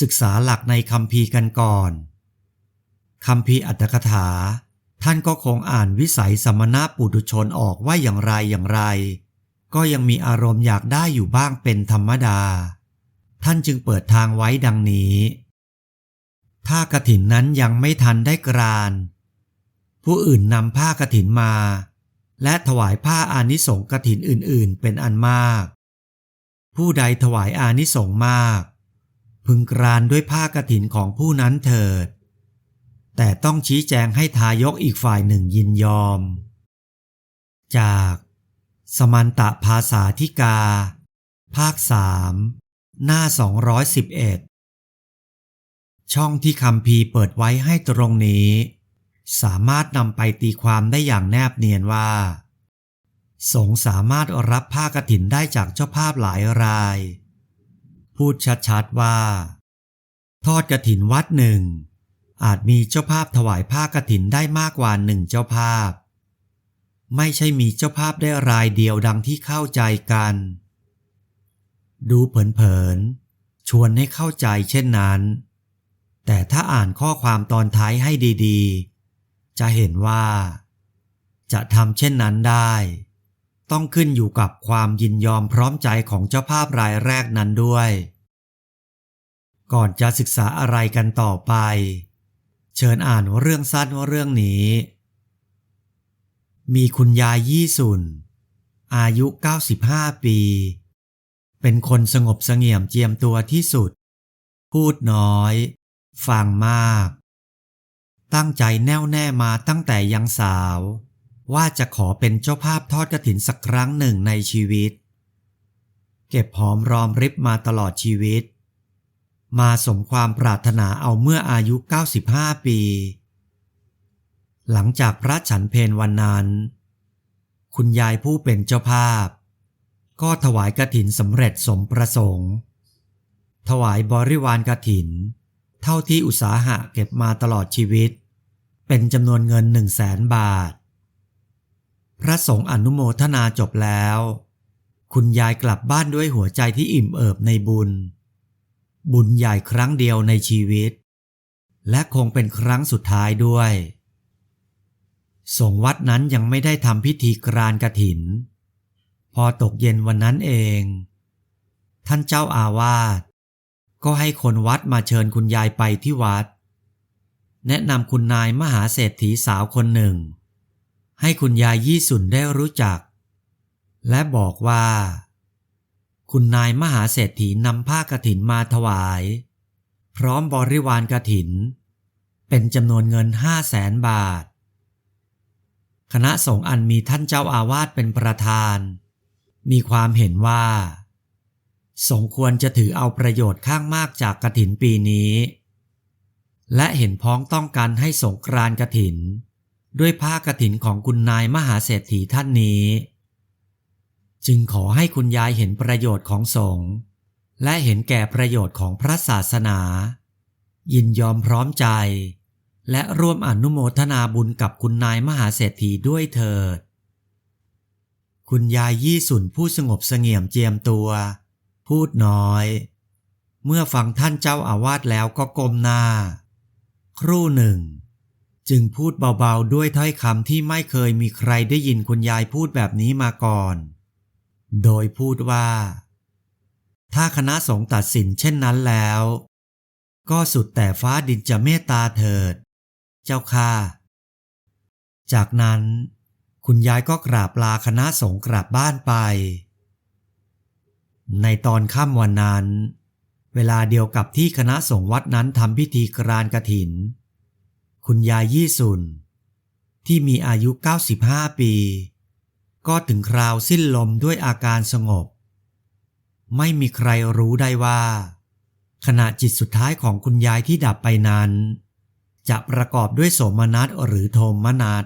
ศึกษาหลักในคำพีกันก่อนคำพีอัตถกถา ท่านก็คงอ่านวิสัยสมณะปุถุชนออกว่าอย่างไรอย่างไร ก็ยังมีอารมณ์อยากได้อยู่บ้างเป็นธรรมดา ท่านจึงเปิดทางไว้ดังนี้ ถ้ากระถินนั้นยังไม่ทันได้กราน ผู้อื่นนำผ้ากระถินมา และถวายผ้าอานิสงกระถินอื่นๆ เป็นอันมาก ผู้ใดถวายอานิสงมาก พึงกรานด้วยผ้ากระถินของผู้นั้นเถิด แต่ต้องชี้แจงให้ทายกอีกฝ่ายหนึ่งยินยอม จาก สมันตะภาษาธิกา ภาคสามหน้า 211 ช่องที่คำพีเปิดไว้ให้ตรงนี้ สามารถนำไปตีความได้อย่างแนบเนียนว่า สงสามารถรับผ้ากฐินได้จากเจ้าภาพหลายราย พูดชัดๆว่า ทอดกฐินวัดหนึ่ง อาจมีเจ้าภาพถวายผ้ากฐินได้มากกว่าหนึ่งเจ้าภาพ ไม่ใช่มีเจ้าภาพได้รายเดียวดังที่เข้าใจกัน ดูเผินๆชวนให้เข้าใจเช่นนั้น แต่ถ้าอ่านข้อความตอนท้ายให้ดีๆ จะเห็นว่า จะทำเช่นนั้นได้ต้องขึ้นอยู่กับความยินยอมพร้อมใจของเจ้าภาพรายแรกนั้นด้วย ก่อนจะศึกษาอะไรกันต่อไป เชิญอ่านเรื่องสั้นเรื่องนี้ มีคุณยายยี่สุน อายุ 95 ปี เป็นคนสงบเสงี่ยมเจียมตัวที่สุด พูดน้อย ฟังมาก ตั้งใจแน่วแน่มาตั้งแต่ยังสาว ว่าจะขอเป็นเจ้าภาพทอดกระถินสักครั้งหนึ่งในชีวิต เก็บหอมรอมริบมาตลอดชีวิต มาสมความปรารถนาเอาเมื่ออายุ 95 ปี หลังจากพระฉันเพนวันนั้น คุณยายผู้เป็นเจ้าภาพ ก็ถวายกระถินสำเร็จสมประสงค์ ถวายบริวารกระถิน เท่าที่อุตสาหะเก็บมาตลอดชีวิต เป็นจำนวนเงินหนึ่งแสนบาท พระสงฆ์อนุโมทนาจบแล้ว คุณยายกลับบ้านด้วยหัวใจที่อิ่มเอิบในบุญ บุญใหญ่ครั้งเดียวในชีวิต และคงเป็นครั้งสุดท้ายด้วย สงวัดนั้นยังไม่ได้ทำพิธีกรานกระถิน พอตกเย็นวันนั้นเอง ท่านเจ้าอาวาสก็ให้คนวัดมาเชิญคุณยายไปที่วัด แนะนำคุณนายมหาเศรษฐีสาวคนหนึ่ง ให้คุณยายยี่สุนได้รู้จัก และบอกว่า คุณนายมหาเศรษฐีนำผ้ากฐินมาถวาย พร้อมบริวารกฐิน เป็นจำนวนเงินห้าแสนบาท คณะสงฆ์อันมีท่านเจ้าอาวาสเป็นประธาน มีความเห็นว่าสมควรจะถือเอาประโยชน์ข้างมากจากกระถินปีนี้ และเห็นพ้องต้องการให้สงกรานกระถิน ด้วยผ้ากระถินของคุณนายมหาเศรษฐีท่านนี้ จึงขอให้คุณยายเห็นประโยชน์ของสงฆ์และเห็นแก่ประโยชน์ของพระศาสนา ยินยอมพร้อมใจ และร่วมอนุโมทนาบุญกับคุณนายมหาเศรษฐีด้วยเถิด คุณยายยี่สุนผู้สงบเสงี่ยมเจียมตัว พูดน้อย เมื่อฟังท่านเจ้าอาวาสแล้วก็ก้มหน้า ครู่หนึ่ง จึงพูดเบาๆด้วยถ้อยคำที่ไม่เคยมีใครได้ยินคุณยายพูดแบบนี้มาก่อน โดยพูดว่า ถ้าคณะสงฆ์ตัดสินเช่นนั้นแล้ว ก็สุดแต่ฟ้าดินจะเมตตาเถิด เจ้าค่ะ จากนั้น คุณยายก็กราบลาคณะสงฆ์กลับบ้านไป ในตอนค่ำวันนั้น เวลาเดียวกับที่คณะสงฆ์วัดนั้นทำพิธีกรานกฐิน คุณยายยี่สุนที่มีอายุ 95 ปี ก็ถึงคราวสิ้นลมด้วยอาการสงบ ไม่มีใครรู้ได้ว่า ขณะจิตสุดท้ายของคุณยายที่ดับไปนั้น จะประกอบด้วยโสมนัสหรือโทมนัส